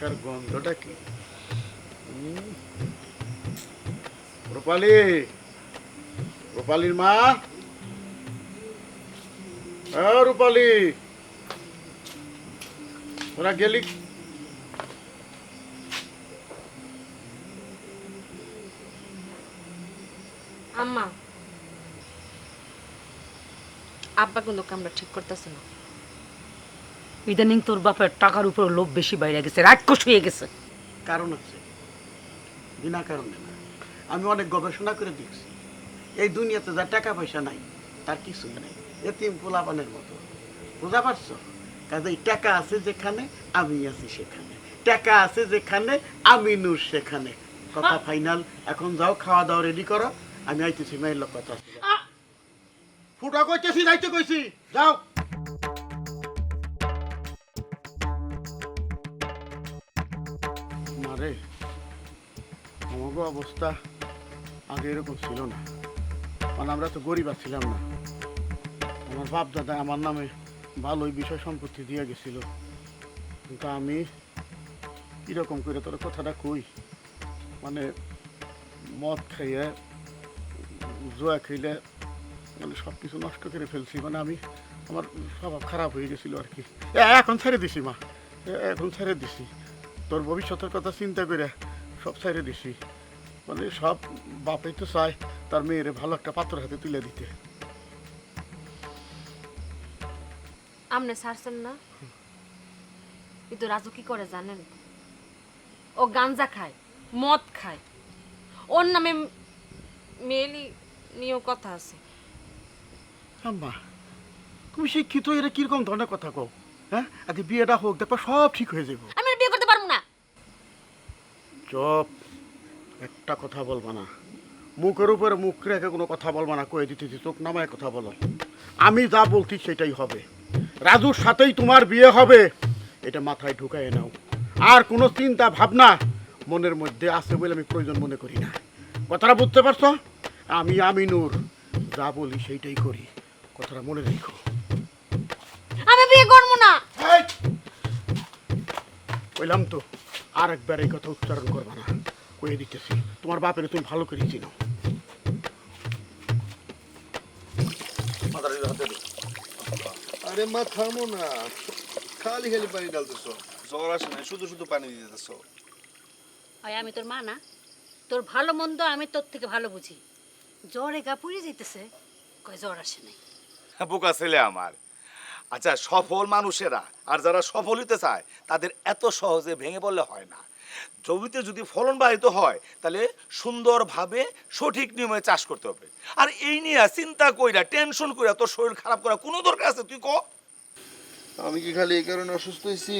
টাকার গন্ধটা কি? মা। গেলি? আম্মা। আব্বা কিন্তু কামরা ঠিক করতেছে না। ইদানিং তোর বাপের টাকার উপর লোভ বেশি বাইরে গেছে রাক্ষস হয়ে গেছে। কারণ হচ্ছে বিনা কারণে না আমি অনেক গবেষণা করে দেখছি এই দুনিয়াতে যার টাকা পয়সা নাই তার কিছুই নাই এতিম পোলাপানের মতো। বুঝা পারছ? কাজে টাকা আছে যেখানে আমি আছি সেখানে। টাকা আছে যেখানে আমি নূর সেখানে। কথা ফাইনাল এখন যাও খাওয়া দাওয়া রেডি করো আমি আইতেছি মেয়ের লোক কথা ফুটা কইতেছি যাইতে কইছি যাও। মারে আমাকে অবস্থা আগে এরকম ছিল না। মানে আমরা তো গরিব ছিলাম না। আমার বাপ দাদা আমার নামে ভালোই বিষয় সম্পত্তি দিয়ে গেছিল। কিন্তু আমি কীরকম করে তোর কথাটা কই? মানে মদ খাইয়ে, জোয়া খাইলে মানে সব কিছু নষ্ট করে ফেলছি। মানে আমি, আমার স্বভাব খারাপ হয়ে গেছিল আর কি। এখন ছেড়ে দিছি মা। এখন ছেড়ে দিছি। তোর ভবিষ্যতের কথা চিন্তা করে সব ছেড়ে দিছি। মানে সব বাপই তো চায় তার মেয়েরে ভালো একটা পাত্র হাতে তুলে দিতে। আমনে ছাড়ছেন না? কিন্তু রাজু কি করে জানেন? ও গাঞ্জা খায় মদ খায়। ওর নামে মেয়েলি নিয়েও কথা আছে। আম্মা তুমি শিক্ষিত এরা কীরকম ধরনের কথা কও? হ্যাঁ? আগে বিয়েটা হোক দেখো সব ঠিক হয়ে যাবে আমি আর বিয়ে করতে পারব না চপ একটা কথা বলবা না। মুখের উপরে মুখ রেখে কোনো কথা বলবা না কয়ে দিতেছি চোখ নামায় কথা বলো। আমি যা বলছি সেটাই হবে। রাজুর সাথেই তোমার বিয়ে হবে এটা মাথায় ঢুকায় নাও। আর কোনো চিন্তা ভাবনা মনের মধ্যে আছে বলে আমি প্রয়োজন মনে করি না। কথাটা বুঝতে পারছ? আমি আমিনুর যা বলি সেইটাই করি। কথাটা মনে রেখো। আমি বিয়ে করব না! কইলাম তো। আর একবার এই কথা উচ্চারণ করবা না। কয়ে দিতেছি তোমার বাপের তুমি ভালো করে চিনো। আরে মা থামো না। খালি খালি পানি ঢালতেছো। জ্বর আসে না শুধু শুধু পানি দিতেছো। হয় আমি তোর মা না। তোর ভালো মন্দ আমি তোর থেকে ভালো বুঝি। জ্বরে গা পুড়ে যেতেছে কয় জ্বর আসে নাই। বোকা ছেলে আমার। আচ্ছা সফল মানুষেরা, আর যারা সফল হতে চায়, তাদের এত সহজে ভেঙে পড়লে হয় না। জমিতে যদি ফলন বাহিত হয়, তাহলে সুন্দরভাবে সঠিক নিয়মে চাষ করতে হবে। আর এই নিয়ে চিন্তা কইরা টেনশন কইরা, তোর শরীর খারাপ করা কোনো দরকার আছে? তুই ক? আমি কি খালি এই কারণে অসুস্থ হয়েছি